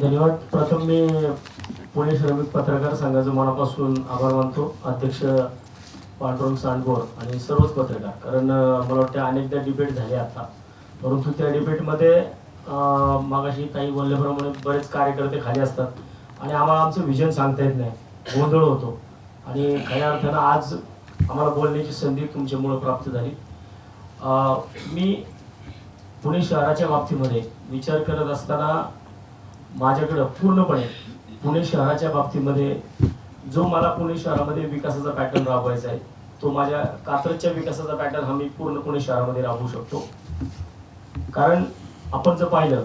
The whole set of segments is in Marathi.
धन्यवाद. प्रथम मी पुणे श्रमिक पत्रकार संघाचं मनापासून आभार मानतो. अध्यक्ष पांडुरंग सांडगोर आणि सर्वच पत्रकार. कारण मला वाटतं अनेकदा डिबेट झाले आता. परंतु त्या डिबेटमध्ये मागाशी काही बोलल्याप्रमाणे बरेच कार्यकर्ते खाली असतात. आणि आम्हाला आमचं विजन सांगता येत नाही. गोंधळ होतो. आणि खऱ्या अर्थानं आज आम्हाला बोलण्याची संधी तुमच्यामुळं प्राप्त झाली. मी पुणे शहराच्या बाबतीमध्ये विचार करत असताना माझ्याकडं पूर्णपणे पुणे शहराच्या बाबतीमध्ये जो मला पुणे शहरामध्ये विकासाचा पॅटर्न राबवायचा आहे तो माझ्या कात्रजच्या विकासाचा पॅटर्न हा मी पूर्ण पुणे शहरामध्ये राबवू शकतो. कारण आपण जर पाहिलं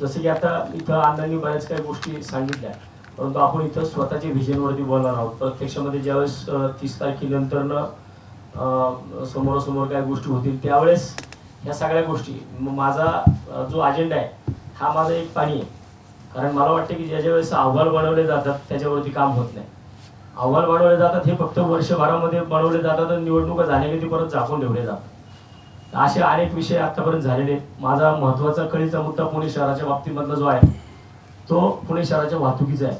जसं की आता इथं अण्णांनी बऱ्याच काही गोष्टी सांगितल्या परंतु आपण इथं स्वतःच्या व्हिजनवरती बोलणार आहोत. प्रत्यक्षामध्ये ज्यावेळेस तीस तारखेनंतरनं समोरासमोर काय गोष्टी होतील त्यावेळेस ह्या सगळ्या गोष्टी माझा जो अजेंडा आहे हा माझा एक पाणी आहे. कारण मला वाटतं की ज्या ज्या वेळेस अहवाल बनवले जातात त्याच्यावरती काम होत नाही. अहवाल बनवले जातात हे फक्त वर्षभरामध्ये बनवले जातात आणि निवडणुका झाल्या की ते परत झाकून ठेवले जातात. असे अनेक विषय आतापर्यंत झालेले आहेत. माझा महत्त्वाचा कळीचा मुद्दा पुणे शहराच्या बाबतीमधला जो आहे तो पुणे शहराच्या वाहतुकीचा आहे.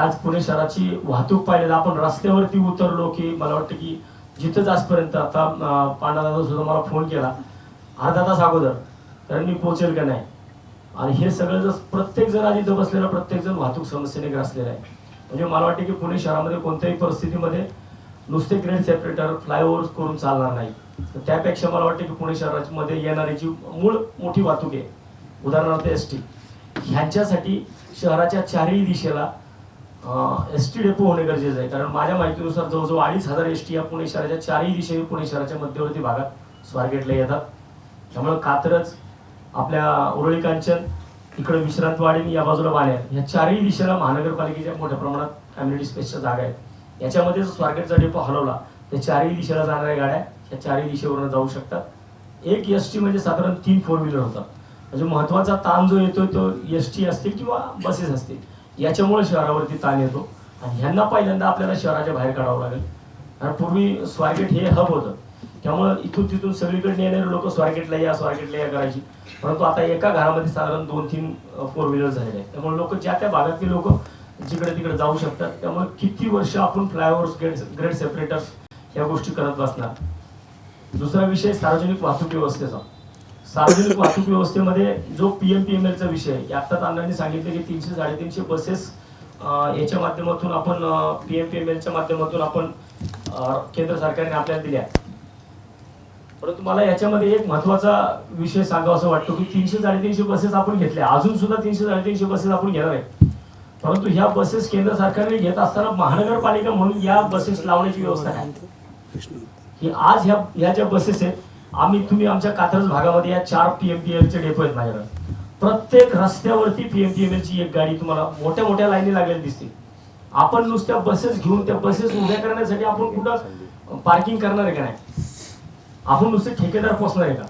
आज पुणे शहराची वाहतूक पाहिजे तर आपण रस्त्यावरती उतरलो की मला वाटतं की जिथंच आजपर्यंत आता अं, पांडादादा सुद्धा मला फोन केला अर्धा तास अगोदर कारण मी पोचेल का नाही? आणि हे सगळं जर प्रत्येक जण आज इथं बसलेला प्रत्येक जण वाहतूक समस्येने ग्रासलेला आहे. म्हणजे मला वाटतं की पुणे शहरामध्ये कोणत्याही परिस्थितीमध्ये नुसते ग्रेड सेपरेटर फ्लायओव्हर करून चालणार नाही. तर त्यापेक्षा मला वाटतं की पुणे शहरामध्ये येणारी जी मूळ मोठी वाहतूक आहे उदाहरणार्थ एस टी ह्यांच्यासाठी शहराच्या चारही दिशेला एस टी डेपो होणे गरजेचं आहे. कारण माझ्या माहितीनुसार जवळजवळ अडीच हजार एस टी या पुणे शहराच्या चारही दिशेने पुणे शहराच्या मध्यवर्ती भागात स्वारगेटला येतात. त्यामुळे कात्रज आपल्या उरळी कांचन इकडे विश्रांतवाडी आणि या बाजूला बाणेर या चारही दिशेला महानगरपालिकेच्या मोठ्या प्रमाणात कम्युनिटी स्पेसच्या जागा आहेत. याच्यामध्ये जर स्वारगेटचा डेपो हलवला तर चारही दिशेला जाणाऱ्या गाड्या या चारही दिशेवरून जाऊ शकतात. एक एस टी म्हणजे साधारण तीन फोर व्हीलर होतात म्हणजे महत्त्वाचा ताण जो येतोय तो एस टी असतील किंवा बसेस असतील. याच्यामुळे शहरावरती ताण येतो. आणि ह्यांना पहिल्यांदा आपल्याला शहराच्या बाहेर काढावं लागेल. कारण पूर्वी स्वारगेट हे हब होतं. त्यामुळं इथून तिथून सगळीकडे येणारे लोक स्वारगेटला या स्वारगेटला या करायची. परंतु आता एका घरामध्ये साधारण दोन तीन फोर व्हीलर झालेले आहेत. त्यामुळे लोक ज्या त्या भागातली लोक जिकडे तिकडे जाऊ शकतात. त्यामुळे किती वर्ष आपण फ्लायओव्हर्स ग्रेड ग्रेड सेपरेटर्स ह्या गोष्टी करत बसणार? दुसरा विषय सार्वजनिक वाहतूक व्यवस्थेचा. सार्वजनिक वाहतूक व्यवस्थेमध्ये जो पीएम पी एम एलचा विषय आहे आत्ताच अण्णांनी सांगितलं की तीनशे साडेतीनशे बसेस याच्या माध्यमातून आपण पीएम पी एम एलच्या माध्यमातून आपण केंद्र सरकारने आपल्याला दिल्या. परंतु मला याच्यामध्ये एक महत्त्वाचा विषय सांगावा असं वाटतो की तीनशे साडेतीनशे बसेस आपण घेतल्या. अजून सुद्धा तीनशे साडेतीनशे बसेस आपण घेणार आहे परंतु ह्या बसेस केंद्र सरकारने घेत असताना महानगरपालिका म्हणून या बसेस लावण्याची व्यवस्था आहे. की आज ह्या ह्या ज्या बसेस आहेत आम्ही तुम्ही आमच्या कात्रज भागामध्ये या चार पीएमपीएल चे डेपो आहेत माझ्याकडे. प्रत्येक रस्त्यावरती पीएमपीएमएल एलची एक गाडी तुम्हाला मोठ्या मोठ्या लाईनी लागलेली दिसते. आपण नुसत्या बसेस घेऊन त्या बसेस उभ्या करण्यासाठी आपण कुठं पार्किंग करणार आहे का नाही? आपण नुसते ठेकेदार पोचणार आहे का?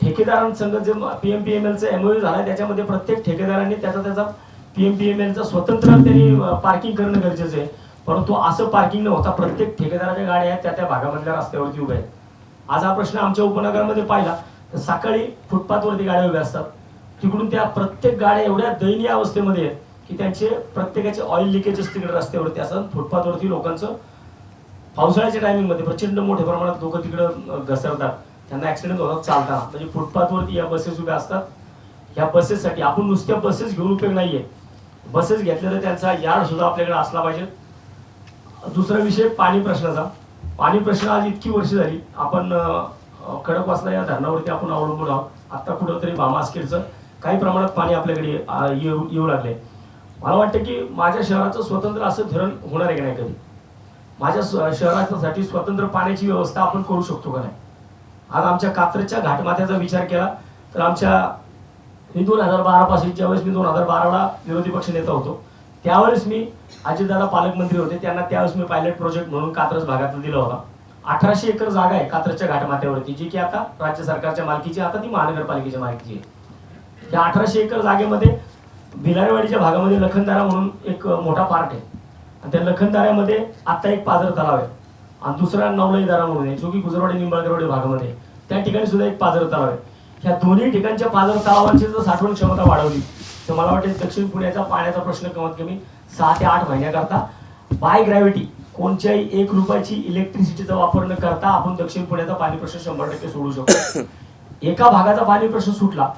ठेकेदारांसंग जे पीएमपीएमएलचा एमओयू झाला त्याच्यामध्ये प्रत्येक ठेकेदारांनी त्याचा त्याचा पीएमपीएमएलचा स्वतंत्र त्यांनी पार्किंग करणं गरजेचं आहे. परंतु असं पार्किंग न होता प्रत्येक ठेकेदाराच्या गाड्या आहेत त्या त्या भागामधल्या रस्त्यावरती उभ्या आहेत. आज हा प्रश्न आमच्या उपनगरामध्ये पाहिला तर सकाळी फुटपाथवरती गाड्या उभ्या असतात. तिकडून त्या प्रत्येक गाड्या एवढ्या दयनीय अवस्थेमध्ये आहेत की त्यांचे प्रत्येकाचे ऑइल लिकेजेस तिकडे रस्त्यावरती असतात फुटपाथवरती लोकांचं पावसाळ्याच्या टायमिंगमध्ये प्रचंड मोठ्या प्रमाणात लोक तिकडं घसरतात. त्यांना ऍक्सिडेंट होतात चालताना. म्हणजे फुटपाथवरती या बसेस उभ्या असतात. ह्या बसेससाठी आपण नुसत्या बसेस घेऊन उपयोग नाहीये. बसेस घेतल्या तर त्यांचा यार्ड सुद्धा आपल्याकडे असला पाहिजे. दुसरा विषय पाणी प्रश्नाचा. पाणी प्रश्न आज इतकी वर्ष झाली. आपण खडकवासला या धरणावरती आपण अवलंबून आहोत. आता कुठंतरी भामास्केरचं काही प्रमाणात पाणी आपल्याकडे येऊ येऊ लागले मला वाटतं की माझ्या शहराचं स्वतंत्र असं धरण होणार आहे की नाही कधी? माझ्या शहरासाठी स्वतंत्र पाण्याची व्यवस्था आपण करू शकतो का नाही? आज आमच्या कात्रच्या घाटमाथ्याचा विचार केला तर आमच्या मी दोन हजार बारा पासून ज्यावेळेस मी दोन हजार बाराला विरोधी पक्ष नेता होतो त्यावेळेस मी अजितदादा पालकमंत्री होते. त्यांना त्यावेळेस मी पायलट प्रोजेक्ट म्हणून कात्रज भागातून दिला होता. अठराशे एकर जागा आहे कात्रजच्या घाटमाथ्यावरती जी की आता राज्य सरकारच्या मालकीची आता ती महानगरपालिकेच्या मालकीची आहे. त्या अठराशे एकर जागेमध्ये भिलारेवाडीच्या भागामध्ये लखनदारा म्हणून एक मोठा पार्ट आहे. आणि त्या लखनदाऱ्यामध्ये आता एक पाझर तलाव आहे. आणि दुसरा नवलई दरा म्हणून आहे जो की गुजरवाडी निंबाळकरवाडी भागामध्ये त्या ठिकाणी सुद्धा एक पाझर तलाव आहे. ह्या दोन्ही ठिकाणच्या पाझर तलावांची जर साठवण क्षमता वाढवली तर मला वाटतं दक्षिण पुण्याचा पाण्याचा प्रश्न कमीत कमी सहा ते आठ महिन्याकरता बाय ग्रॅव्हिटी कोणत्याही एक रुपयाची इलेक्ट्रिसिटीचा वापर न करता आपण दक्षिण पुण्याचा पाणी प्रश्न शंभर टक्के सोडू शकतो. एका भागाचा पाणी प्रश्न सुटला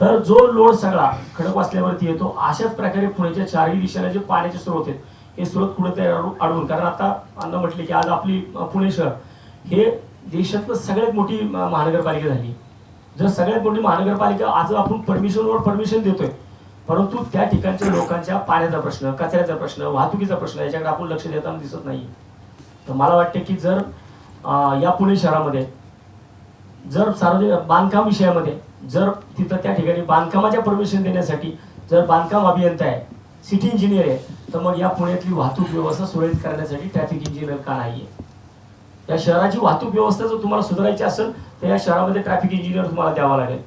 तर जो लोड सगळा खडक वाचल्यावरती येतो अशाच प्रकारे पुण्याच्या चारही दिशेला जे पाण्याचे स्रोत आहेत हे स्रोत कुठेतरी अडवून. कारण आता अन्न म्हटले की आज आपली पुणे शहर हे देशातलं सगळ्यात मोठी महानगरपालिका झाली. जर सगळ्यात मोठी महानगरपालिका आज आपण परमिशनवर परमिशन देतोय परंतु त्या ठिकाणच्या लोकांच्या पाण्याचा प्रश्न कचऱ्याचा प्रश्न वाहतुकीचा प्रश्न याच्याकडे आपण लक्ष देताना दिसत नाही. तर मला वाटतं की जर या पुणे शहरामध्ये जर सार्वजनिक बांधकाम विषयामध्ये जर तिथं त्या ठिकाणी बांधकामाच्या परमिशन देण्यासाठी जर बांधकाम अभियंता आहे सिटी इंजिनियर आहे तर मग या पुण्यातली वाहतूक व्यवस्था सुरळीत करण्यासाठी ट्रॅफिक इंजिनियर का नाहीये या शहराची वाहतूक व्यवस्था जर तुम्हाला सुधारायची असेल तर या शहरामध्ये ट्रॅफिक इंजिनियर तुम्हाला द्यावा लागेल.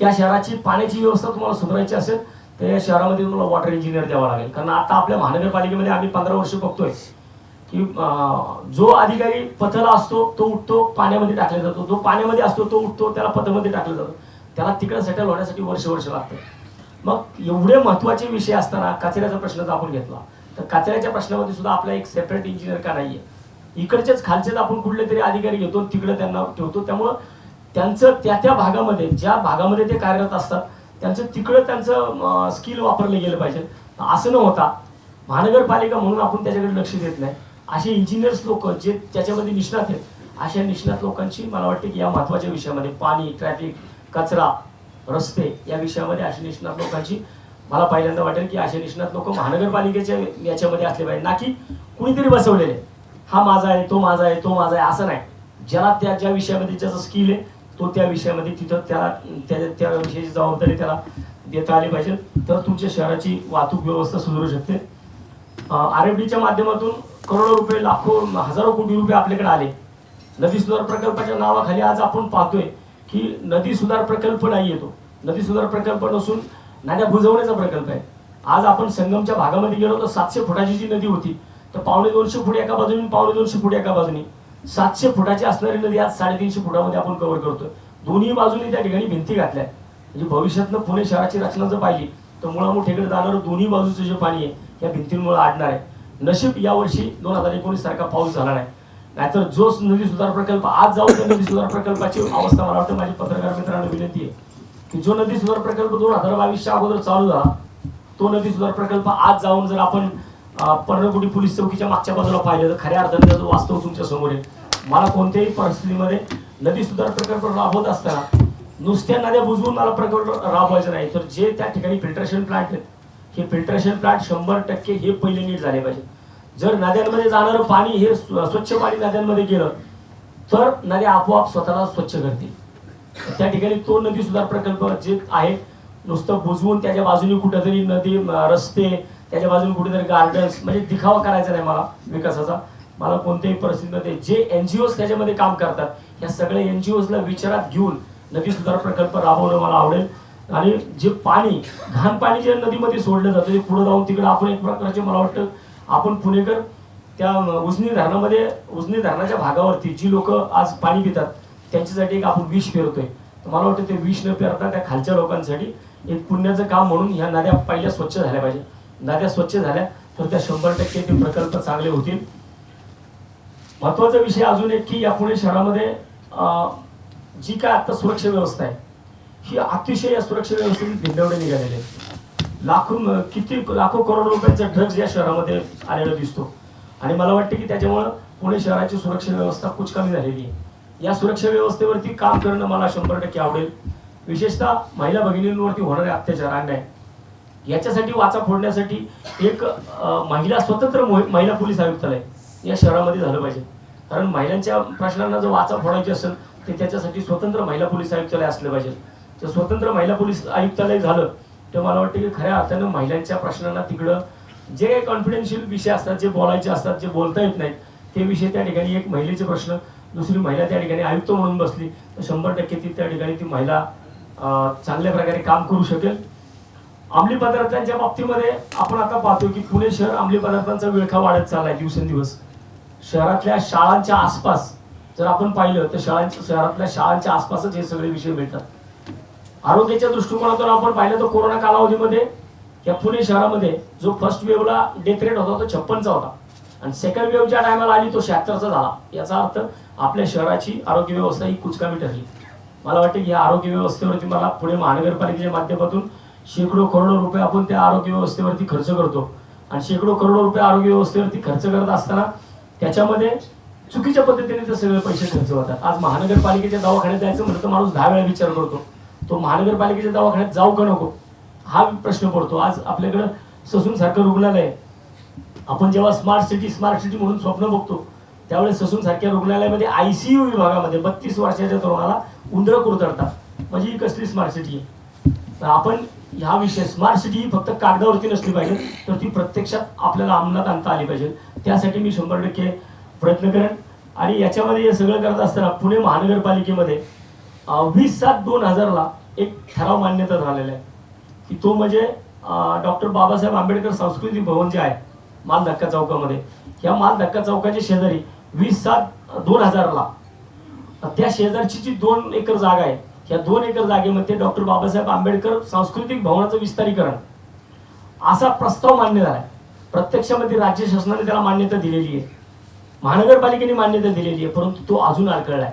या शहराची पाण्याची व्यवस्था तुम्हाला सुधारायची असेल तर या शहरामध्ये तुम्हाला वॉटर इंजिनियर द्यावा लागेल. कारण आता आपल्या महानगरपालिकेमध्ये आम्ही पंधरा वर्ष बघतोय की जो अधिकारी पथला असतो तो उठतो पाण्यामध्ये टाकला जातो. जो पाण्यामध्ये असतो तो उठतो त्याला पथमध्ये टाकलं जातो. त्याला तिकडे सेटल होण्यासाठी वर्ष वर्ष लागतं मग एवढे महत्त्वाचे विषय असताना कचऱ्याचा प्रश्न जर आपण घेतला. तर कचऱ्याच्या प्रश्नामध्ये सुद्धा आपला एक सेपरेट इंजिनियर का नाहीये? इकडचेच खालचेच आपण कुठले तरी अधिकारी घेतो तिकडे त्यांना ठेवतो. त्यामुळं त्यांचं त्या त्या भागामध्ये ज्या भागामध्ये ते कार्यरत असतात त्यांचं तिकडं त्यांचं स्किल वापरलं गेलं पाहिजे असं न होता महानगरपालिका म्हणून आपण त्याच्याकडे लक्ष देत नाही. असे इंजिनियर्स लोक जे त्याच्यामध्ये निष्णात आहेत अशा निष्णात लोकांची मला वाटते की या महत्त्वाच्या विषयामध्ये पाणी ट्रॅफिक कचरा रस्ते या विषयामध्ये अशी निष्णात लोकांची मला पहिल्यांदा वाटेल की असे निष्णात लोक महानगरपालिकेच्या याच्यामध्ये असले पाहिजे. ना की कुणीतरी बसवलेले. हा माझा आहे तो माझा आहे तो माझा आहे असं नाही. ज्याला त्या ज्या विषयामध्ये ज्याचं स्किल आहे तो त्या विषयामध्ये तिथं त्याला त्या त्या विषयाची जबाबदारी त्याला देता आली पाहिजे. तर तुमच्या शहराची वाहतूक व्यवस्था सुधारू शकते. आर एफ डीच्या माध्यमातून करोडो रुपये लाखो हजारो कोटी रुपये आपल्याकडे आले. नदी सुधार प्रकल्पाच्या नावाखाली आज आपण पाहतोय की नदी सुधार प्रकल्प नाही येतो. नदी सुधार प्रकल्प नसून नद्या बुजवण्याचा प्रकल्प आहे. आज आपण संगमच्या भागामध्ये गेलो तर सातशे फुटाची जी नदी होती तर पावणे दोनशे फूट एका बाजूने पावणे दोनशे फूट एका बाजूने. सातशे फुटाची असणारी नदी आज साडेतीनशे फुटामध्ये आपण कव्हर करतोय. दोन्ही बाजूने त्या ठिकाणी भिंती घातल्या म्हणजे भविष्यातनं पुणे शहराची रचना जर पाहिली तर मुळामुठेकडे जाणारं दोन्ही बाजूचं जे पाणी आहे या भिंतींमुळे आडणार आहे. नशीब यावर्षी दोन हजार एकोणीस सारखा पाऊस झाला नाही. नाहीतर जो नदी सुधार प्रकल्प आज जाऊ त्या नदी सुधार प्रकल्पाची अवस्था मला वाटतं माझी पत्रकार मित्रांना विनंती आहे. की जो नदी सुधार प्रकल्प दोन हजार बावीसच्या अगोदर चालू झाला तो नदी सुधार प्रकल्प आज जाऊन जर आपण अं, पर्णकुटी पोलीस चौकीच्या मागच्या बाजूला पाहिलं तर खऱ्या अर्थाने त्याचं वास्तव तुमच्यासमोर आहे. मला कोणत्याही परिस्थितीमध्ये नदी सुधार प्रकल्प राबवत असताना नुसत्या नद्या बुजवून मला प्रकल्प राबवायचं नाही. तर जे त्या ठिकाणी फिल्ट्रेशन प्लांट आहेत हे फिल्ट्रेशन प्लांट शंभर टक्के हे पहिले नीट झाले पाहिजे. जर नद्यांमध्ये जाणारं पाणी हे स्व- स्वच्छ पाणी नद्यांमध्ये गेलं तर नद्या आपोआप स्वतःला स्वच्छ करतील. त्या ठिकाणी तो नदी सुधार प्रकल्प जे आहे नुसतं बुजवून त्याच्या बाजूने कुठेतरी नदी रस्ते त्याच्या बाजूने कुठेतरी गार्डन्स म्हणजे दिखावा करायचा नाही मला विकासाचा. मला कोणत्याही परिस्थितीमध्ये जे एनजीओज त्याच्यामध्ये काम करतात या सगळ्या एनजीओजला विचारात घेऊन नदी सुधार प्रकल्प राबवणं मला आवडेल. आणि जे पाणी घाण पाणी जे नदीमध्ये सोडलं जातं ते पुढे जाऊन तिकडे आपण एक प्रकारचे मला वाटतं आपण पुणेकर त्या उजनी धरणामध्ये उजनी धरणाच्या भागावरती जी लोक आज पाणी पितात त्यांच्यासाठी एक आपण विष पेरतोय. तर मला वाटतं ते विष न पेरता त्या खालच्या लोकांसाठी एक पुण्याचं काम म्हणून ह्या नद्या पहिल्या स्वच्छ झाल्या पाहिजे. नद्या स्वच्छ झाल्या तर त्या शंभर टक्के ते प्रकल्प चांगले होतील. महत्त्वाचा विषय अजून एक की या पुणे शहरामध्ये अं, जी काय आता सुरक्षा व्यवस्था आहे ही अतिशय या सुरक्षा व्यवस्थेने भिंडवडे निघालेले आहेत. लाखो किती लाखो करोड रुपयांचा ड्रग्ज या शहरामध्ये आलेला दिसतो. आणि मला वाटतं की त्याच्यामुळं पुणे शहराची सुरक्षा व्यवस्था कुछ कमी झालेली आहे. या सुरक्षा व्यवस्थेवरती काम करणं मला शंभर टक्के आवडेल. विशेषतः महिला भगिनींवरती होणारे अत्याचार अन्याय. याच्यासाठी वाचा फोडण्यासाठी एक महिला स्वतंत्र महिला पोलीस आयुक्तालय या शहरामध्ये झालं पाहिजे. कारण महिलांच्या प्रश्नांना जर वाचा फोडायची असेल तर त्याच्यासाठी स्वतंत्र महिला पोलीस आयुक्तालय असलं पाहिजे. तर स्वतंत्र महिला पोलीस आयुक्तालय झालं तर मला वाटतं की खऱ्या अर्थानं महिलांच्या प्रश्नांना तिकडं जे काही कॉन्फिडेन्शियल विषय असतात जे बोलायचे असतात जे बोलता येत नाहीत ते विषय त्या ठिकाणी एक महिलेचे प्रश्न दुसरी महिला त्या ठिकाणी आयुक्त म्हणून बसली. तर शंभर टक्के ती त्या ठिकाणी ती महिला चांगल्या प्रकारे काम करू शकेल. अंमली पदार्थांच्या बाबतीमध्ये आपण आता पाहतो की पुणे शहर अंमली पदार्थांचा विळखा वाढत चाललाय दिवसेंदिवस. शहरातल्या शाळांच्या आसपास जर आपण पाहिलं तर शाळांच्या शहरातल्या शाळांच्या आसपासच हे सगळे विषय मिळतात. आरोग्याच्या दृष्टिकोनातून आपण पाहिलं तर कोरोना कालावधीमध्ये या पुणे शहरामध्ये जो फर्स्ट वेव्हला डेथ रेट होता तो छप्पनचा होता. आणि सेकंड वेव्ह ज्या टायमाला आली तो शहात्तरचा झाला. याचा अर्थ आपल्या शहराची आरोग्य व्यवस्था ही कुचकामी ठरली. मला वाटते की या आरोग्य व्यवस्थेवरती मला पुणे महानगरपालिकेच्या माध्यमातून शेकडो करोडो रुपये आपण त्या आरोग्य व्यवस्थेवरती खर्च करतो. आणि शेकडो करोडो रुपये आरोग्य व्यवस्थेवरती खर्च करत असताना त्याच्यामध्ये चुकीच्या पद्धतीने ते सगळे पैसे खर्च होतात. आज महानगरपालिकेच्या दवाखान्यात जायचं म्हणलं तर माणूस दहा वेळा विचार करतो. तो महानगरपालिकेच्या दवाखान्यात जाऊ का नको? हा प्रश्न पडतो. आज आपल्याकडं ससून सारखं रुग्णालय आहे. आपण जेव्हा स्मार्ट सिटी स्मार्ट सिटी म्हणून स्वप्न बघतो त्यावेळेस ससून सारख्या रुग्णालयामध्ये आयसीयू विभागामध्ये बत्तीस वर्षाच्या तरुणाला उंदरं कुरतडतात. म्हणजे ही कसली स्मार्ट सिटी आहे? तर आपण ह्या विषय स्मार्ट सिटी ही फक्त कागदावरती नसली पाहिजे तर ती प्रत्यक्षात आपल्याला अंमलात आणता आली पाहिजे. त्यासाठी मी शंभर टक्के प्रयत्न करेन. आणि याच्यामध्ये हे सगळं करत असताना पुणे महानगरपालिकेमध्ये वीस सात दोन हजारला एक ठराव मान्यता झालेला आहे. की तो म्हणजे डॉक्टर बाबासाहेब आंबेडकर सांस्कृतिक भवन जे आहे माल धक्का चौकामध्ये या माल धक्का चौकाच्या शेजारी वीस सात दोन हजारला. त्या शेजारची जी दोन एकर जागा आहे या दोन एकर जागेमध्ये डॉक्टर बाबासाहेब आंबेडकर सांस्कृतिक भवनाचं विस्तारीकरण. असा प्रस्ताव मान्य झाला आहे प्रत्यक्षामध्ये राज्य शासनाने त्याला मान्यता दिलेली आहे. महानगरपालिकेने मान्यता दिलेली आहे परंतु तो अजून अडखळलाय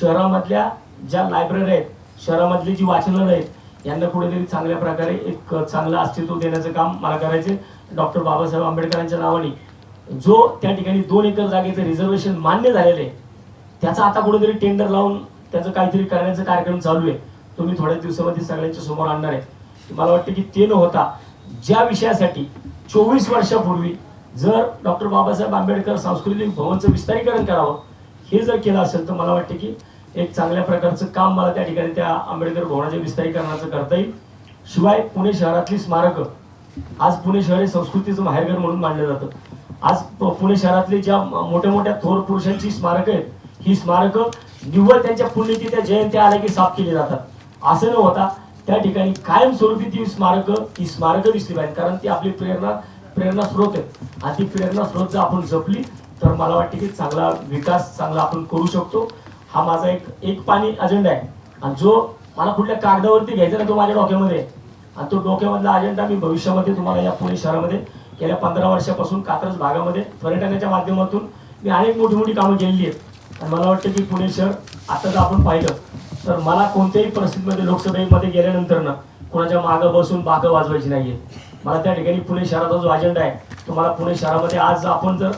शहरामधल्या ज्या लायब्ररी आहेत शहरामधली जी वाचनालय आहेत यांना कुठेतरी चांगल्या प्रकारे एक चांगलं अस्तित्व देण्याचं काम मला करायचे डॉक्टर बाबासाहेब आंबेडकरांच्या नावाने जो त्या ठिकाणी दोन एकर जागेचं रिझर्वेशन मान्य झालेलं आहे त्याचा आता कुठेतरी टेंडर लावून त्याचं काहीतरी करण्याचा कार्यक्रम चालू आहे. तो मी थोड्या दिवसामध्ये सगळ्यांच्या समोर आणणार आहे. मला वाटतं की ते न होता ज्या विषयासाठी चोवीस वर्षापूर्वी जर डॉक्टर बाबासाहेब आंबेडकर सांस्कृतिक भवनचं विस्तारीकरण करावं हे जर केलं असेल तर मला वाटतं की एक चांगल्या प्रकारचं काम मला त्या ठिकाणी त्या आंबेडकर भवनाच्या विस्तारीकरणाचं करता येईल. शिवाय पुणे शहरातली स्मारकं आज पुणे शहर हे संस्कृतीचं माहेरघर म्हणून मानलं जातं. आज पुणे शहरातली ज्या मोठ्या मोठ्या थोर पुरुषांची स्मारकं आहेत ही स्मारकं निव्वळ त्यांच्या पुण्यतिथ्या जयंत्या आल्या की साफ केली जातात. असं न होता त्या ठिकाणी कायमस्वरूपी ती स्मारकं ही स्मारकं दिसली पाहिजे कारण ती आपली प्रेरणा प्रेरणा स्रोत आहे. आणि ती प्रेरणा स्रोत जर आपण जपली तर मला वाटते की चांगला विकास चांगला आपण करू शकतो. हा माझा एक एक पाणी अजेंडा आहे. आणि जो मला कुठल्या कागदावरती घ्यायचा ना तो माझ्या डोक्यामध्ये आहे. आणि तो डोक्यामधला अजेंडा मी भविष्यामध्ये तुम्हाला या पुणे शहरामध्ये गेल्या पंधरा वर्षापासून कात्रज भागामध्ये पर्यटनाच्या माध्यमातून मी अनेक मोठी मोठी कामं केलेली आहेत. आणि मला वाटतं की पुणे शहर आता जर आपण पाहिलं तर मला कोणत्याही परिस्थितीमध्ये लोकसभेमध्ये गेल्यानंतर ना कोणाच्या मागं बसून बाकं वाजवायची नाहीये. मला त्या ठिकाणी पुणे शहराचा जो अजेंडा आहे तो मला पुणे शहरामध्ये आज आपण जर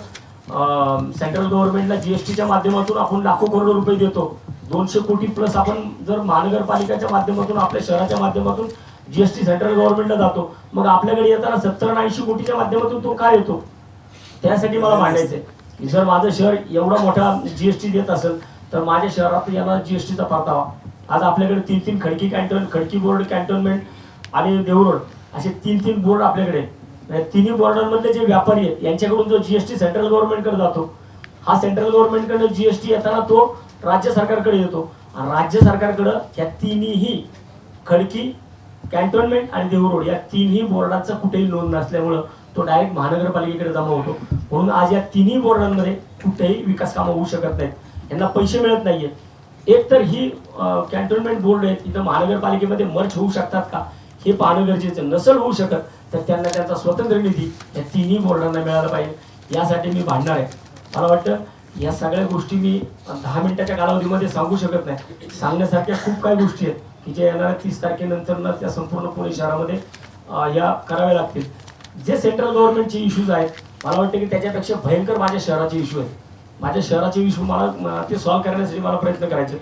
सेंट्रल गव्हर्नमेंटला टीच्या माध्यमातून आपण लाखो करोड रुपये देतो दोनशे कोटी प्लस आपण जर महानगरपालिकेच्या माध्यमातून आपल्या शहराच्या माध्यमातून जीएसटी सेंट्रल गव्हर्नमेंटला जातो. मग आपल्याकडे येताना सत्तर आणि ऐंशी कोटीच्या माध्यमातून तो काय येतो त्यासाठी मला मांडायचंय की जर माझं शहर एवढा मोठा जीएसटी देत असेल तर माझ्या शहरात येणार जीएसटीचा परतावा. आज आपल्याकडे तीन तीन Khadki canton Khadki board cantonment आणि देवरोड असे तीन तीन बोर्ड आपल्याकडे म्हणजे तिन्ही बोर्डांमधले जे व्यापारी आहेत यांच्याकडून जो जीएसटी सेंट्रल गव्हर्नमेंटकडे जातो हा सेंट्रल गव्हर्नमेंटकडे जीएसटी येताना तो राज्य सरकारकडे येतो. आणि राज्य सरकारकडं या तिन्ही खडकी कॅन्टोनमेंट आणि देहू रोड या तिन्ही बोर्डाचा कुठेही नोंद नसल्यामुळं तो डायरेक्ट महानगरपालिकेकडे जमा होतो. म्हणून आज या तिन्ही बोर्डांमध्ये कुठेही विकास कामं होऊ शकत नाहीत. यांना पैसे मिळत नाहीये एक तर ही कॅन्टोनमेंट बोर्ड आहेत इथं महानगरपालिकेमध्ये मर्च होऊ शकतात का? हे पाहणं गरजेचं नसेल होऊ शकत तर त्यांना त्यांचा स्वतंत्र निधी या तिन्ही बोर्डांना मिळाला पाहिजे. यासाठी मी भांडणार आहे. मला वाटतं या सगळ्या गोष्टी मी दहा मिनिटाच्या कालावधीमध्ये सांगू शकत नाही. सांगण्यासारख्या खूप काही गोष्टी आहेत. की ज्या येणाऱ्या तीस तारखेनंतर त्या संपूर्ण पुणे शहरामध्ये या कराव्या लागतील. जे सेंट्रल गव्हर्नमेंटचे इश्यूज आहेत मला वाटतं की त्याच्यापेक्षा भयंकर माझ्या शहराचे इश्यू आहेत. माझ्या शहराचे इश्यू मला ते सॉल्व्ह करण्यासाठी मला प्रयत्न करायचे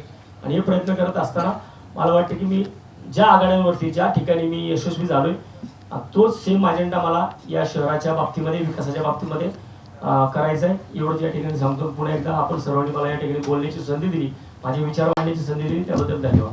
आणि हे प्रयत्न करत असताना मला वाटतं की मी ज्या आघाड्यांवरती ज्या ठिकाणी मी यशस्वी झालोय तोच सेम अजेंडा मला या शहराच्या बाबतीमध्ये विकासाच्या बाबतीमध्ये करायचा आहे. एवढंच या ठिकाणी सांगतो. पुन्हा एकदा आपण सर्वांनी मला या ठिकाणी बोलण्याची संधी दिली माझे विचार मांडण्याची संधी दिली. त्याबद्दल धन्यवाद.